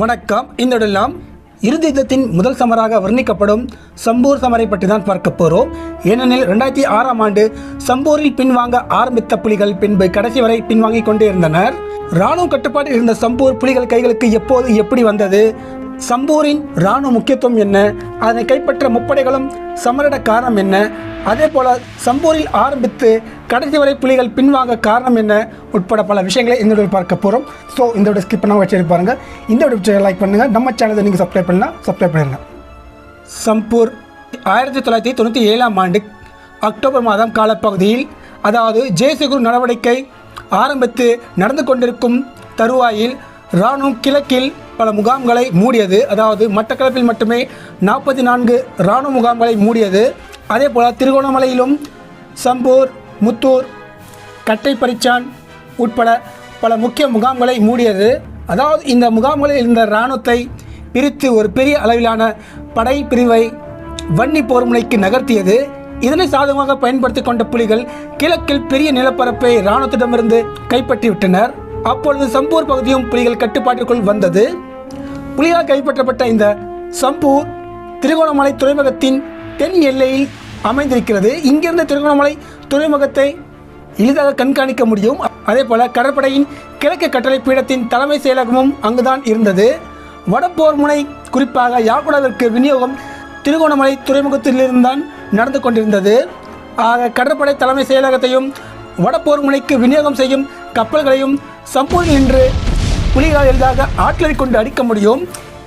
வணக்கம். இந்த இறுதி யுத்தத்தின் முதல் சமராக வர்ணிக்கப்படும் சம்பூர் சமரை பற்றி தான் பார்க்க போகிறோம் ஏனெனில் ரெண்டாயிரத்தி ஆறாம் ஆண்டு சம்பூரில் பின்வாங்க ஆரம்பித்த புலிகள் பின்பு கடைசி வரை பின்வாங்கிக் கொண்டே இருந்தனர். இராணுவ கட்டுப்பாட்டில் இருந்த சம்பூர் புலிகள் கைகளுக்கு எப்போது எப்படி வந்தது? சம்பூரின் இராணுவ முக்கியத்துவம் என்ன? அதனை கைப்பற்ற முப்படைகளும் சமரிட காரணம் என்ன? அதே போல் சம்பூரில் ஆரம்பித்து கடைசி வரை புலிகள் பின்வாங்க காரணம் என்ன உட்பட பல விஷயங்களை இந்த வீடியோவில் பார்க்க போகிறோம் ஸோ இந்த வீடியோ ஸ்கிப் பண்ணாமல் வச்சு பாருங்கள் இந்த வீடியோ லைக் பண்ணுங்கள் நம்ம சேனலை நீங்கள் சப்ஸ்கிரைப் பண்ணலாம் சப்ஸ்கிரைப் பண்ணிடுங்க சம்பூர் ஆயிரத்தி தொள்ளாயிரத்தி தொண்ணூற்றி ஏழாம் ஆண்டு அக்டோபர் மாதம் காலப்பகுதியில் அதாவது ஜெயசிகுரு நடவடிக்கை ஆரம்பித்து நடந்து கொண்டிருக்கும் தருவாயில் இராணுவம் கிழக்கில் பல முகாம்களை மூடியது. அதாவது மட்டக்களப்பில் மட்டுமே நாற்பத்தி நான்கு இராணுவ முகாம்களை மூடியது. அதே போல் திருகோணமலையிலும் சம்பூர் முத்தூர் கட்டைப்பரிச்சான் உட்பட பல முக்கிய முகாம்களை மூடியது. அதாவது இந்த முகாம்களில் இருந்த இராணுவத்தை பிரித்து ஒரு பெரிய அளவிலான படை பிரிவை வன்னி போர்முனைக்கு நகர்த்தியது. இதனை சாதகமாக பயன்படுத்திக் கொண்ட புலிகள் கிழக்கில் பெரிய நிலப்பரப்பை இராணுவத்திடமிருந்து கைப்பற்றிவிட்டனர். அப்பொழுது சம்பூர் பகுதியும் புலிகள் கட்டுப்பாட்டிற்குள் வந்தது. புலிகளால் கைப்பற்றப்பட்ட இந்த சம்பூர் திருகோணமலை துறைமுகத்தின் தென் எல்லையில் அமைந்திருக்கிறது. இங்கிருந்து திருகோணமலை துறைமுகத்தை எளிதாக கண்காணிக்க முடியும். அதே போல கடற்படையின் கிழக்கு கட்டளை பீடத்தின் தலைமை செயலகமும் அங்குதான் இருந்தது. வடப்போர் முனை குறிப்பாக யாழ்ப்பாணத்திற்கு விநியோகம் திருகோணமலை துறைமுகத்திலிருந்தான் நடந்து கொண்டிருந்தது. ஆக கடற்படை தலைமை செயலகத்தையும் வடப்போர் முனைக்கு விநியோகம் செய்யும் கப்பல்களையும் சம்பூர்ணி என்று புலிகளால் எளிதாக ஆற்றலை கொண்டு அடிக்க முடியும்.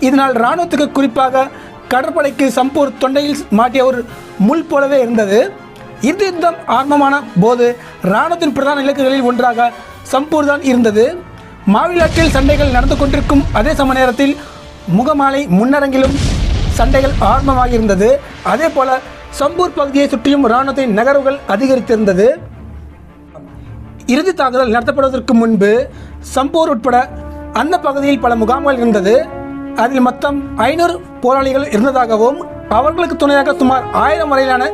இதனால் இராணுவத்துக்கு குறிப்பாக கடற்படைக்கு சம்பூர் தொண்டையில் மாட்டிய ஒரு முள் போலவே இருந்தது. இந்த யுத்தம் ஆரம்பமான போது இராணுவத்தின் பிரதான இலக்குகளில் ஒன்றாக சம்பூர் தான் இருந்தது. மாவிலாற்றில் சண்டைகள் நடந்து கொண்டிருக்கும் அதே சம நேரத்தில் முகமாலை முன்னரங்கிலும் சண்டைகள் ஆரம்பமாகியிருந்தது. அதே போல சம்பூர் பகுதியை சுற்றியும் இராணுவத்தின் நகர்வுகள் அதிகரித்திருந்தது. இறுதி தாக்குதல் நடத்தப்படுவதற்கு முன்பு சம்பூர் உட்பட அந்த பகுதியில் பல முகாம்கள் இருந்தது. அதில் மொத்தம் ஐநூறு போராளிகள் இருந்ததாகவும் அவர்களுக்கு துணையாக சுமார் ஆயிரம் வரையிலான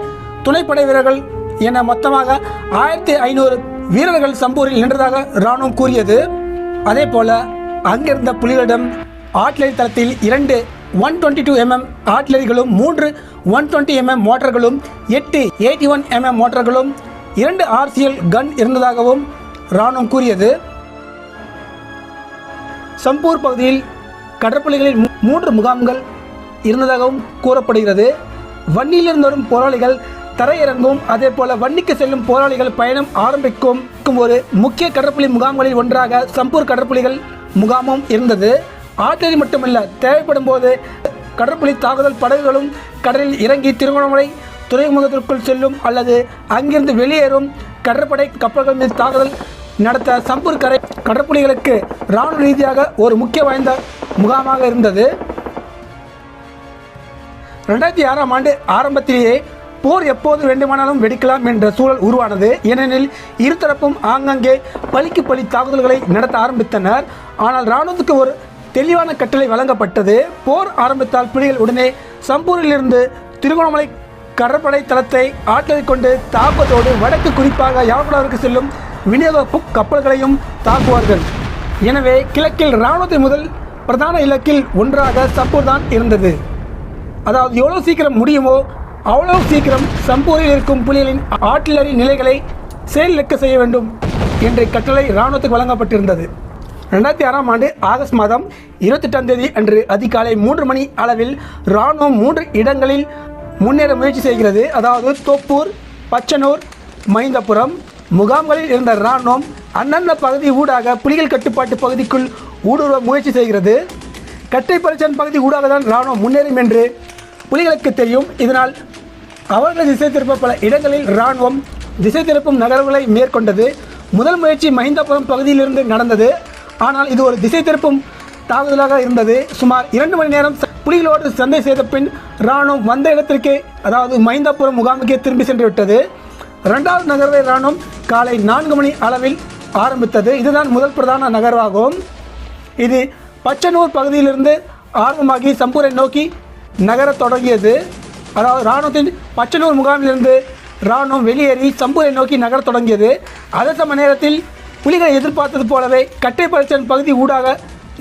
துணைப்படை வீரர்கள் என மொத்தமாக ஆயிரத்தி ஐநூறு வீரர்கள் சம்பூரில் நின்றதாக இராணுவம் கூறியது. அதே போல அங்கிருந்த புலிகளிடம் ஆட்லரி தளத்தில் இரண்டு ஒன் டுவெண்ட்டி டூ எம்எம் ஆட்லரிகளும் மூன்று ஒன் டுவெண்ட்டி எம்எம் மோட்டார்களும் எட்டு எயிட்டி ஒன் எம்எம் மோட்டார்களும் இரண்டு ஆர்சிஎல் கன் இருந்ததாகவும் இராணுவம் கூறியது. சம்பூர் பகுதியில் கடற்படைகளில் மூன்று முகாம்கள் இருந்ததாகவும் கூறப்படுகிறது. வன்னியிலிருந்து வரும் போராளிகள் தரையிறங்கும் அதே போல வன்னிக்கு செல்லும் போராளிகள் பயணம் ஆரம்பிக்கும் ஒரு முக்கிய கடற்புலி முகாம்களில் ஒன்றாக சம்பூர் கடற்புலிகள் முகாமும் இருந்தது. ஆற்றில் மட்டுமல்ல தேவைப்படும் போது கடற்புலி தாக்குதல் படகுகளும் கடலில் இறங்கி திருவண்ணாமலை துறைமுகத்திற்குள் செல்லும் அல்லது அங்கிருந்து வெளியேறும் கடற்படை கப்பல்கள் மீது தாக்குதல் நடத்த சம்பூர் கரை கடற்படைகளுக்கு இராணுவ ரீதியாக ஒரு முக்கிய வாய்ந்த முகாமாக இருந்தது. ரெண்டாயிரத்தி ஆறாம் ஆண்டு ஆரம்பத்திலேயே போர் எப்போது வேண்டுமானாலும் வெடிக்கலாம் என்ற சூழல் உருவானது. ஏனெனில் இருதரப்பும் ஆங்காங்கே பலிக்கு பலி தாக்குதல்களை நடத்த ஆரம்பித்தனர். ஆனால் இராணுவத்துக்கு ஒரு தெளிவான கட்டளை வழங்கப்பட்டது. போர் ஆரம்பித்தால் புலிகள் உடனே சம்பூரிலிருந்து திருகோணமலை கடற்படை தளத்தை ஆற்றல் கொண்டு தாக்குவதோடு வடக்கு குறிப்பாக யாழ்ப்பாணத்திற்கு செல்லும் விநியோக புக் கப்பல்களையும் தாக்குவார்கள். எனவே கிழக்கில் இராணுவத்தின் முதல் பிரதான இலக்கில் ஒன்றாக சம்பூர் தான் இருந்தது. அதாவது எவ்வளோ சீக்கிரம் முடியுமோ அவ்வளோ சீக்கிரம் சம்பூரில் இருக்கும் புலிகளின் ஆட்டிலரி நிலைகளை செயலிழக்க செய்ய வேண்டும் என்ற கட்டளை இராணுவத்துக்கு வழங்கப்பட்டிருந்தது. ரெண்டாயிரத்தி ஆறாம் ஆண்டு ஆகஸ்ட் மாதம் இருபத்தெட்டாம் தேதி அன்று அதிகாலை மூன்று மணி அளவில் இராணுவம் மூன்று இடங்களில் முன்னேற முயற்சி செய்கிறது. அதாவது தோப்பூர் பச்சனூர் மைந்தபுரம் முகாம்களில் இருந்த இராணுவம் அந்தந்த பகுதி ஊடாக புலிகள் கட்டுப்பாட்டு பகுதிக்குள் ஊடுருவ முயற்சி செய்கிறது. கட்டைப்பரிசன் பகுதி ஊடாக தான் இராணுவம் முன்னேறும் என்று புலிகளுக்கு தெரியும். இதனால் அவர்கள் திசை திருப்ப பல இடங்களில் இராணுவம் திசை திருப்பும் நகர்வுகளை மேற்கொண்டது. முதல் முயற்சி மஹிந்தபுரம் பகுதியிலிருந்து நடந்தது. ஆனால் இது ஒரு திசை திருப்பும் தாக்குதலாக இருந்தது. சுமார் இரண்டு மணி நேரம் ச- புலிகளோடு சந்தை செய்த பின் இராணுவம் வந்த இடத்திற்கே அதாவது மைந்தாபுரம் முகாமுக்கே திரும்பி சென்று விட்டது. இரண்டாவது நகர்வை இராணுவம் காலை நான்கு மணி அளவில் ஆரம்பித்தது. இதுதான் முதல் பிரதான நகர்வாகும். இது பச்சனூர் பகுதியிலிருந்து ஆரம்பமாகி சம்பூரை நோக்கி நகரத் தொடங்கியது. அதாவது இராணுவத்தின் பச்சனூர் முகாமிலிருந்து இராணுவம் வெளியேறி சம்பூரை நோக்கி நகரத் தொடங்கியது. அதே சம நேரத்தில் புலிகளை எதிர்பார்த்தது போலவே கட்டைப்பரிச்சன் பகுதி ஊடாக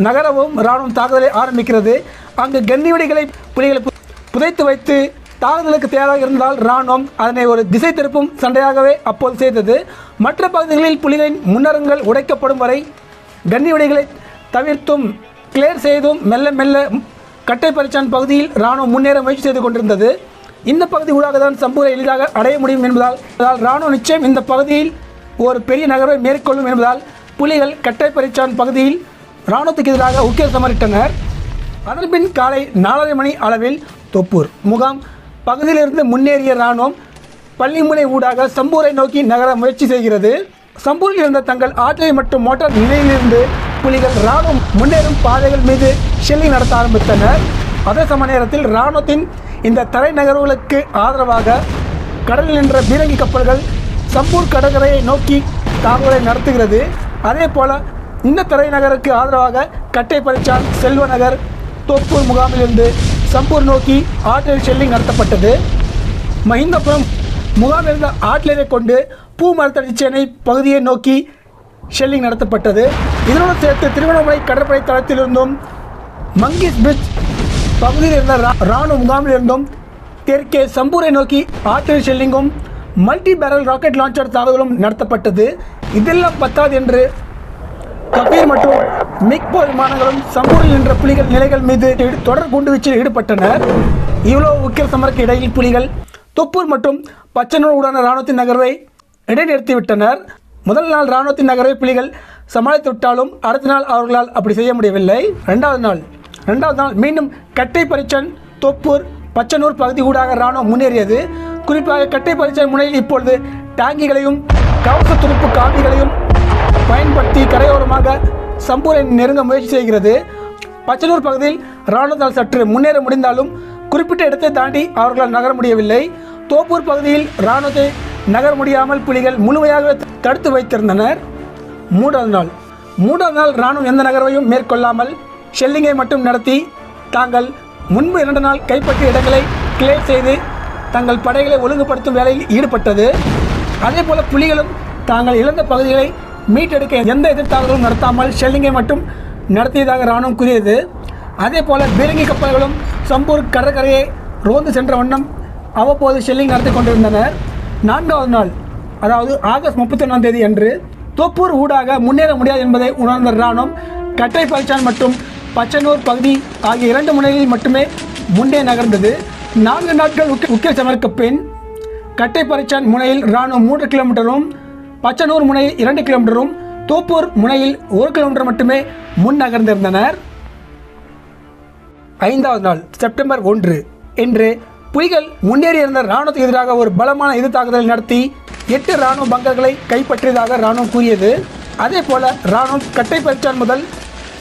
நகரவும் இராணுவம் தாக்குதலை ஆரம்பிக்கிறது. அங்கு கன்னி வெடிகளை புலிகளை பு- புதைத்து வைத்து தாக்குதலுக்கு தயாராக இருந்தால் இராணுவம் அதனை ஒரு திசை திருப்பும் சண்டையாகவே அப்போது செய்தது. மற்ற பகுதிகளில் புலிகளின் முன்னரங்கள் உடைக்கப்படும் வரை கன்னி வெடிகளை தவிர்த்தும் கிளியர் செய்தும் மெல்ல மெல்ல கட்டை பரிச்சான் பகுதியில் இராணுவம் முன்னேற முயற்சி செய்து கொண்டிருந்தது. இந்த பகுதி ஊடாக தான் சம்பூரை எளிதாக அடைய முடியும் என்பதால் அதால் இராணுவம் நிச்சயம் இந்த பகுதியில் ஒரு பெரிய நகர்வை மேற்கொள்ளும் என்பதால் புலிகள் கட்டை பரிச்சான் பகுதியில் இராணுவத்துக்கு எதிராக உக்கிர சமரிட்டனர் அதன்பின் காலை நாலரை மணி அளவில் தொப்பூர். முகாம் பகுதியிலிருந்து முன்னேறிய இராணுவம் பள்ளிமுனை ஊடாக சம்பூரை நோக்கி நகர முயற்சி செய்கிறது. சம்பூரில் இருந்த தங்கள் ஆற்றலை மற்றும் மோட்டார் நிலையிலிருந்து புலிகள் இராணுவம் முன்னேறும் பாதைகள் மீது ஷெல்லிங் நடத்த ஆரம்பித்தனர். அதே சம நேரத்தில் இராணுவத்தின் இந்த தலைநகர்வுகளுக்கு ஆதரவாக கடலில் நின்ற பீரங்கி கப்பல்கள் சம்பூர் கடற்கரையை நோக்கி தாக்குதலை நடத்துகிறது. அதே போல இந்த தலைநகருக்கு ஆதரவாக கட்டை பறிச்சான் செல்வநகர் தோப்பூர் முகாமிலிருந்து சம்பூர் நோக்கி ஆற்றல் ஷெல்லிங் நடத்தப்பட்டது. மஹிந்தபுரம் முகாமிருந்த ஆட்லரை கொண்டு பூ சென்னை பகுதியை நோக்கி ஷெல்லிங் நடத்தப்பட்டது. இதனோடு சேர்த்து திருவண்ணாமலை கடற்படை தளத்திலிருந்தும் மங்கிஸ் பிரிட்ஜ் பகுதியில் இருந்த ரா- ராணுவ முகாமிலிருந்தும் தெற்கே சம்பூரை நோக்கி ஆற்றல் ஷெல்லிங்கும் மல்டி பேரல் ராக்கெட் லான்ச்சர் தாக்குதலும் நடத்தப்பட்டது. இதெல்லாம் பத்தாது என்று கபீர் மற்றும் மிக்போ விமானங்களும் சம்பூரில் நின்ற புலிகள் நிலைகள் மீது ஈடு- தொடர் குண்டுவீச்சில் ஈடுபட்டனர். இவ்வளவு உக்கிர சமருக்கு இடையில் புலிகள் தொப்பூர் மற்றும் பச்சனூர் உடான இராணுவத்தின் நகர்வை இடைநிறுத்திவிட்டனர். முதல் நாள் இராணுவத்தின் நகர்வை புலிகள் சமாளித்து விட்டாலும் அடுத்த நாள் அவர்களால் அப்படி செய்ய முடியவில்லை. ரெண்டாவது நாள் ரெண்டாவது நாள் மீண்டும் கட்டை பரிச்சன் தொப்பூர் பச்சனூர் பகுதி ஊடாக இராணுவம் முன்னேறியது. குறிப்பாக கட்டை பரிச்சன் முனையில் இப்பொழுது டாங்கிகளையும் கவச துருப்பு காவிகளையும் பயன்படுத்தி கரையோரமாக சம்பூரை நெருங்க முயற்சி செய்கிறது. பச்சனூர் பகுதியில் இராணுவத்தால் சற்று முன்னேற முடிந்தாலும் குறிப்பிட்ட இடத்தை தாண்டி அவர்களால் நகர முடியவில்லை. தோப்பூர் பகுதியில் இராணுவத்தை நகர முடியாமல் புலிகள் முழுமையாக தடுத்து வைத்திருந்தனர். மூன்றாவது நாள். மூன்றாவது நாள் இராணுவம் எந்த நகர்வையும் மேற்கொள்ளாமல் ஷெல்லிங்கை மட்டும் நடத்தி தாங்கள் முன்பு இரண்டு நாள் கைப்பற்றிய இடங்களை கிளியர் செய்து தங்கள் படைகளை ஒழுங்குபடுத்தும் வேலையில் ஈடுபட்டது. அதே போல புலிகளும் தாங்கள் இழந்த பகுதிகளை மீட்டெடுக்க எந்த எதிர்த்தாக்குதலும் நடத்தாமல் ஷெல்லிங்கை மட்டும் நடத்தியதாக இராணுவம் கூறியது. அதே போல பீரங்கி கப்பல்களும் சம்பூர் கடற்கரையை ரோந்து சென்ற வண்ணம் அவ்வப்போது ஷெல்லிங் நடத்தி கொண்டிருந்தனர். நான்காவது நாள் அதாவது ஆகஸ்ட் முப்பத்தி தேதி அன்று தோப்பூர் ஊடாக முன்னேற முடியாது என்பதை உணர்ந்த இராணுவம் கட்டை பரிச்சான் மற்றும் பச்சனூர் பகுதி ஆகிய இரண்டு முனைகளில் மட்டுமே முன்னே நகர்ந்தது. நான்கு நாட்கள் உக்க உக்கிர சமருக்கு பின் கட்டை பறிச்சான் முனையில் இராணுவம் மூன்று கிலோமீட்டரும் பச்சனூர் முனையில் இரண்டு கிலோமீட்டரும் தோப்பூர் முனையில் ஒரு கிலோமீட்டர் மட்டுமே முன் நகர்ந்திருந்தனர். ஐந்தாவது நாள் செப்டம்பர் ஒன்று இன்று புலிகள் முன்னேறியிருந்த இராணுவத்துக்கு எதிராக ஒரு பலமான எதிர் தாக்குதலை நடத்தி எட்டு இராணுவ பங்கர்களை கைப்பற்றியதாக இராணுவம் கூறியது. அதே போல இராணுவம் கட்டைப்பறிச்சான் முதல்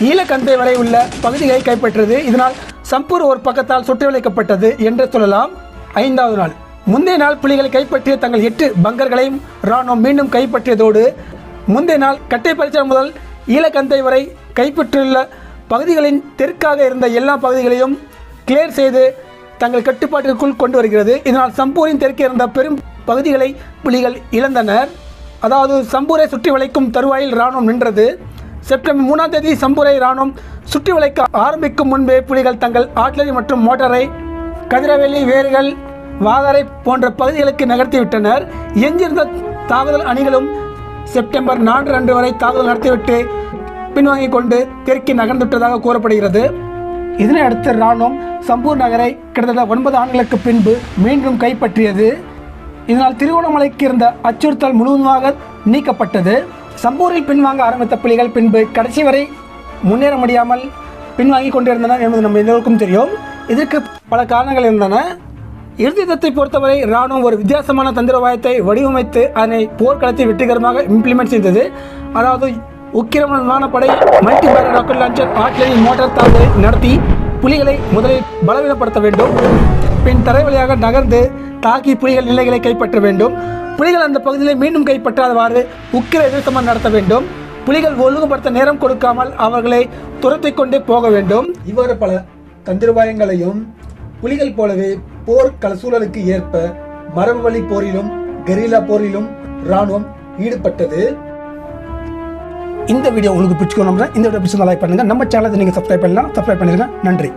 ஈழக்கந்தை வரை உள்ள பகுதிகளை கைப்பற்றியது. இதனால் சம்பூர் ஒரு பக்கத்தால் சுற்றி வளைக்கப்பட்டது என்று சொல்லலாம். ஐந்தாவது நாள் முந்தைய நாள் புலிகளை கைப்பற்றிய தங்கள் எட்டு பங்கர்களையும் இராணுவம் மீண்டும் கைப்பற்றியதோடு முந்தைய நாள் கட்டைப்பறிச்சான் முதல் ஈழக்கந்தை வரை கைப்பற்றியுள்ள பகுதிகளின் தெற்காக இருந்த எல்லா பகுதிகளையும் கிளியர் செய்து தங்கள் கட்டுப்பாட்டிற்குள் கொண்டு வருகிறது. இதனால் சம்பூரின் தெற்கே இருந்த பெரும் பகுதிகளை புலிகள் இழந்தனர். அதாவது சம்பூரை சுற்றி வளைக்கும் தருவாயில் இராணுவம் நின்றது. செப்டம்பர் மூணாம் தேதி சம்பூரை இராணுவம் சுற்றி வளைக்க ஆரம்பிக்கும் முன்பே புலிகள் தங்கள் ஆட்லரி மற்றும் மோட்டாரை கதிரவேலி வேர்கள் வாகரை போன்ற பகுதிகளுக்கு நகர்த்திவிட்டனர். எஞ்சிருந்த தாக்குதல் அணிகளும் செப்டம்பர் நான்கு அன்று வரை தாக்குதல் நடத்திவிட்டு பின்வாங்கிக் கொண்டு தெற்கே நகர்ந்துவிட்டதாக கூறப்படுகிறது. இதனை அடுத்து இராணுவம் சம்பூர் நகரை கிட்டத்தட்ட ஒன்பது ஆண்டுகளுக்கு பின்பு மீண்டும் கைப்பற்றியது. இதனால் திருவோணமலைக்கு இருந்த அச்சுறுத்தல் முழுவதுமாக நீக்கப்பட்டது. சம்பூரில் பின்வாங்க ஆரம்பித்த புலிகள் பின்பு கடைசி வரை முன்னேற முடியாமல் பின்வாங்கி கொண்டிருந்தனர் என்பது நம்ம எல்லோருக்கும் தெரியும். இதற்கு பல காரணங்கள் இருந்தன. இறுதி பொறுத்தவரை ராணுவம் ஒரு வித்தியாசமான தந்திரவாயத்தை வடிவமைத்து அதனை போர்க்களத்தை வெற்றிகரமாக இம்ப்ளிமெண்ட் செய்தது. அதாவது உக்கிரமான படை multi barrel rocket launcher artillery mortar தாக்குதலை நடத்தி புலிகளை முதலில் பலவீனப்படுத்த வேண்டும். பின் தரை வழியாக நகர்ந்து தாக்கி புலிகள் நிலைகளை கைப்பற்ற வேண்டும். புலிகள் அந்த பகுதியை மீண்டும் கைப்பற்றாதவாறு உக்கிர எதிர்த்தமன் நடத்த வேண்டும். புலிகள் ஒழுங்குபடுத்த நேரம் கொடுக்காமல் அவர்களை துரத்தி கொண்டே போக வேண்டும். இவ்வாறு பல தந்திரவாயங்களையும் புலிகள் போலவே போர் சூழலுக்கு ஏற்ப மரபு வழி போரிலும் கெரில்லா போரிலும் ராணுவம் ஈடுபட்டது. இந்த வீடியோ உங்களுக்கு பிடிச்சிக்கணும் இந்த வீடியோ பிடிச்சிருந்தா லைக் பண்ணுங்க. நம்ம சேனலை நீங்கள் சப்ஸ்கிரைப் பண்ணலாம். சப்ஸ்கிரைப் பண்ணிருங்க. நன்றி.